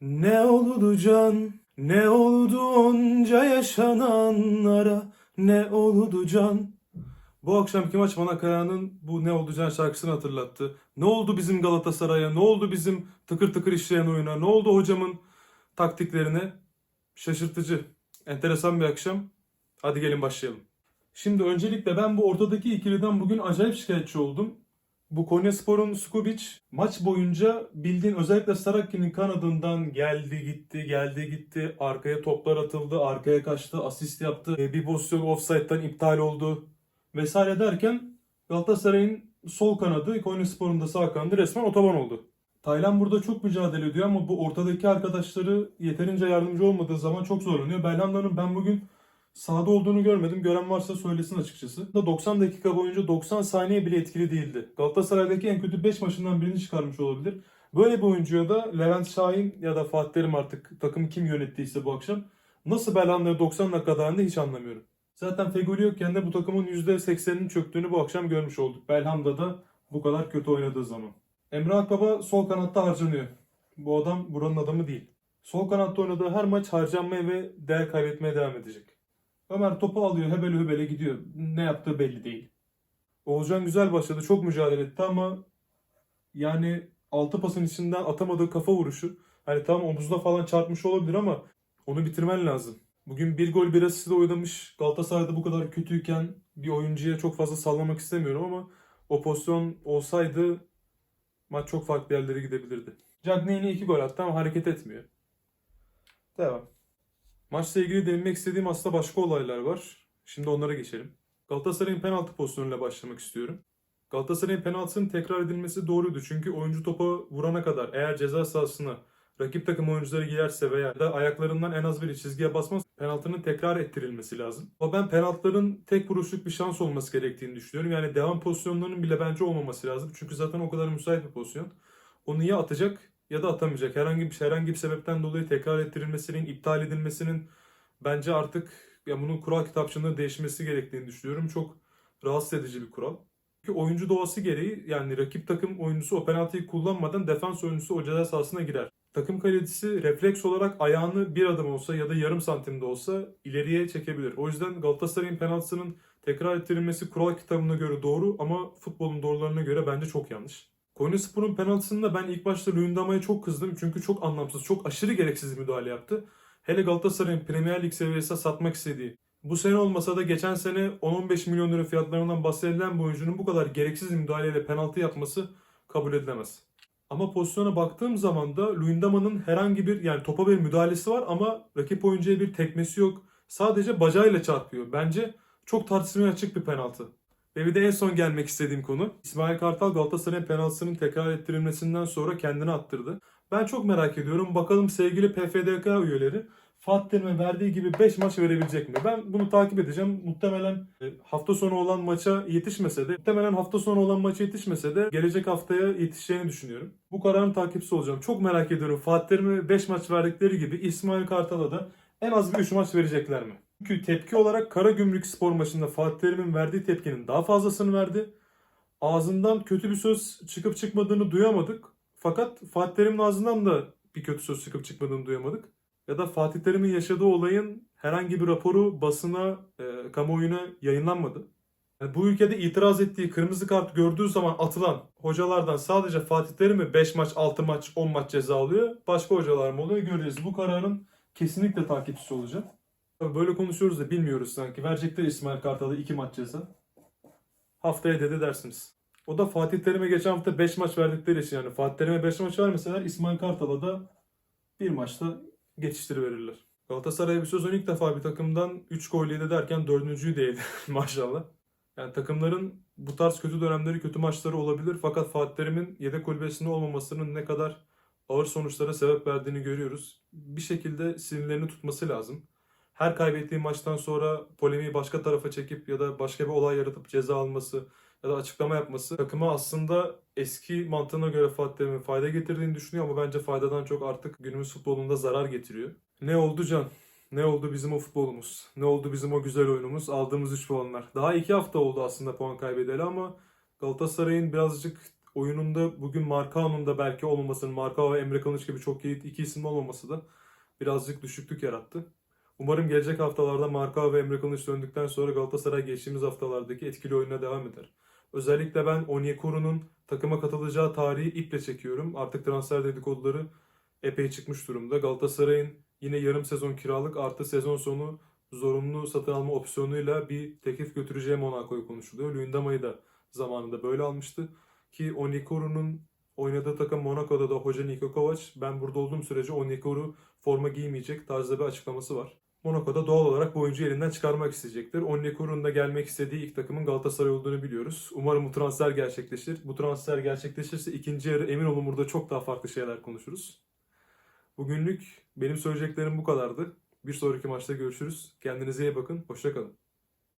Ne oldu can? Ne oldu onca yaşananlara? Ne oldu can? Bu akşamki maç bana Kaya'nın bu Ne Oldu Can şarkısını hatırlattı. Ne oldu bizim Galatasaray'a? Ne oldu bizim tıkır tıkır işleyen oyuna? Ne oldu hocamın taktiklerine? Şaşırtıcı. Enteresan bir akşam. Hadi gelin başlayalım. Şimdi öncelikle ben bu ortadaki ikiliden bugün acayip şikayetçi oldum. Bu Konyaspor'un Skubic maç boyunca bildiğin özellikle Saraki'nin kanadından geldi gitti geldi gitti arkaya toplar atıldı arkaya kaçtı asist yaptı E, bir pozisyon offside'dan iptal oldu vesaire derken Galatasaray'ın sol kanadı Konyaspor'un da sağ kanadı resmen otoban oldu. Taylan burada çok mücadele ediyor ama bu ortadaki arkadaşları yeterince yardımcı olmadığı zaman çok zorlanıyor. Belhanda'nın ben bugün sahada olduğunu görmedim. Gören varsa söylesin açıkçası. Da 90 dakika boyunca 90 saniye bile etkili değildi. Galatasaray'daki en kötü 5 maçından birini çıkarmış olabilir. Böyle bir oyuncuya da Levent Şahin ya da Fatih Terim artık takımı kim yönettiyse bu akşam nasıl Belhanda'yı 90 dakika hiç anlamıyorum. Zaten Feguli yokken de bu takımın %80'inin çöktüğünü bu akşam görmüş olduk. Belhanda da bu kadar kötü oynadığı zaman. Emre Akbaba sol kanatta harcanıyor. Bu adam buranın adamı değil. Sol kanatta oynadığı her maç harcanmaya ve değer kaybetmeye devam edecek. Ömer topu alıyor hebele hübele gidiyor. Ne yaptığı belli değil. Oğulcan güzel başladı. Çok mücadele etti ama yani altı pasın içinden atamadığı kafa vuruşu. Hani tam omuzda falan çarpmış olabilir ama onu bitirmen lazım. Bugün bir gol bir asistle oynamış. Galatasaray'da bu kadar kötüyken bir oyuncuya çok fazla sallamak istemiyorum ama o pozisyon olsaydı maç çok farklı yerlere gidebilirdi. Cagney'ine iki gol attı ama hareket etmiyor. Devam. Maçla ilgili değinmek istediğim aslında başka olaylar var. Şimdi onlara geçelim. Galatasaray'ın penaltı pozisyonuyla başlamak istiyorum. Galatasaray'ın penaltısının tekrar edilmesi doğruydu. Çünkü oyuncu topa vurana kadar eğer ceza sahasına rakip takım oyuncuları girerse veya da ayaklarından en az bir çizgiye basmaz penaltının tekrar ettirilmesi lazım. Ama ben penaltıların tek vuruşluk bir şans olması gerektiğini düşünüyorum. Yani devam pozisyonlarının bile bence olmaması lazım. Çünkü zaten o kadar müsait bir pozisyon. Onu ya atacak ya da atamayacak. Herhangi bir herhangi bir sebepten dolayı tekrar ettirilmesinin, iptal edilmesinin bence artık ya bunun kural kitapçığında değişmesi gerektiğini düşünüyorum. Çok rahatsız edici bir kural. Çünkü oyuncu doğası gereği yani rakip takım oyuncusu o penaltıyı kullanmadan defans oyuncusu o ceza sahasına girer. Takım kalecisi refleks olarak ayağını bir adım olsa ya da yarım santimde olsa ileriye çekebilir. O yüzden Galatasaray'ın penaltısının tekrar ettirilmesi kural kitabına göre doğru ama futbolun doğrularına göre bence çok yanlış. Konyaspor'un penaltısında ben ilk başta Luyendama'ya çok kızdım çünkü çok anlamsız, çok aşırı gereksiz müdahale yaptı. Hele Galatasaray'ın Premier Lig seviyesine satmak istediği. Bu sene olmasa da geçen sene 10-15 milyon lira fiyatlarından bahsedilen bu oyuncunun bu kadar gereksiz müdahaleyle penaltı yapması kabul edilemez. Ama pozisyona baktığım zaman da Luyendama'nın herhangi bir yani topa bir müdahalesi var ama rakip oyuncuya bir tekmesi yok. Sadece bacağıyla çarpıyor. Bence çok tartışmaya açık bir penaltı. Ve bir de en son gelmek istediğim konu. İsmail Kartal Galatasaray'ın penaltısının tekrar ettirilmesinden sonra kendini attırdı. Ben çok merak ediyorum. Bakalım sevgili PFDK üyeleri Fatih verdiği gibi 5 maç verebilecek mi? Ben bunu takip edeceğim. Muhtemelen e, hafta sonu olan maça yetişmese de, muhtemelen hafta sonu olan maça yetişmese de gelecek haftaya yetişeceğini düşünüyorum. Bu kararın takipçisi olacağım. Çok merak ediyorum. Fatih Terim'e 5 maç verdikleri gibi İsmail Kartal'a da en az bir 3 maç verecekler mi? Çünkü tepki olarak Karagümrük spor maçında Fatih Terim'in verdiği tepkinin daha fazlasını verdi. Ağzından kötü bir söz çıkıp çıkmadığını duyamadık. Fakat Fatih Terim'in ağzından da bir kötü söz çıkıp çıkmadığını duyamadık. Ya da Fatih Terim'in yaşadığı olayın herhangi bir raporu basına, e, kamuoyuna yayınlanmadı. Yani bu ülkede itiraz ettiği kırmızı kart gördüğü zaman atılan hocalardan sadece Fatih Terim mi 5 maç, 6 maç, 10 maç ceza alıyor? Başka hocalar mı oluyor? Göreceğiz. Bu kararın kesinlikle takipçisi olacağım. Böyle konuşuyoruz da bilmiyoruz sanki. Verecekler İsmail Kartal'a 2 maç ceza. Haftaya dedi dersiniz. O da Fatih Terim'e geçen hafta 5 maç verdikleri için yani Fatih Terim'e 5 maç vermeseler İsmail Kartal'a da bir maçta geçiştiriverirler. Galatasaray bir sezon ilk defa bir takımdan 3 gol yedi derken dördüncüyü değildi maşallah. Yani takımların bu tarz kötü dönemleri, kötü maçları olabilir. Fakat Fatih Terim'in yedek kulübesinde olmamasının ne kadar ağır sonuçlara sebep verdiğini görüyoruz. Bir şekilde sinirlerini tutması lazım. Her kaybettiği maçtan sonra polemiği başka tarafa çekip ya da başka bir olay yaratıp ceza alması ya da açıklama yapması takıma aslında eski mantığına göre Fatih Terim'in fayda getirdiğini düşünüyor ama bence faydadan çok artık günümüz futbolunda zarar getiriyor. Ne oldu Can? Ne oldu bizim o futbolumuz? Ne oldu bizim o güzel oyunumuz? Aldığımız 3 puanlar. Daha 2 hafta oldu aslında puan kaybedeli ama Galatasaray'ın birazcık oyununda bugün Markao'nun da belki olmamasının, Markao ve Emre Kılıç gibi çok iyi iki isim olmaması da birazcık düşüklük yarattı. Umarım gelecek haftalarda Markao ve Emre Kılıç döndükten sonra Galatasaray geçtiğimiz haftalardaki etkili oyuna devam eder. Özellikle ben Onyekuru'nun takıma katılacağı tarihi iple çekiyorum. Artık transfer dedikoduları epey çıkmış durumda. Galatasaray'ın yine yarım sezon kiralık artı sezon sonu zorunlu satın alma opsiyonuyla bir teklif götüreceği Monaco'yu konuşuluyor. Luyendama'yı da zamanında böyle almıştı. Ki Onyekuru'nun oynadığı takım Monaco'da da hoca Niko Kovac ben burada olduğum sürece Onyekuru forma giymeyecek tarzda bir açıklaması var. Monaco'da doğal olarak bu oyuncuyu elinden çıkarmak isteyecektir. Onyekuru'nun da gelmek istediği ilk takımın Galatasaray olduğunu biliyoruz. Umarım bu transfer gerçekleşir. Bu transfer gerçekleşirse ikinci yarı emin olun burada çok daha farklı şeyler konuşuruz. Bugünlük benim söyleyeceklerim bu kadardı. Bir sonraki maçta görüşürüz. Kendinize iyi bakın. Hoşçakalın.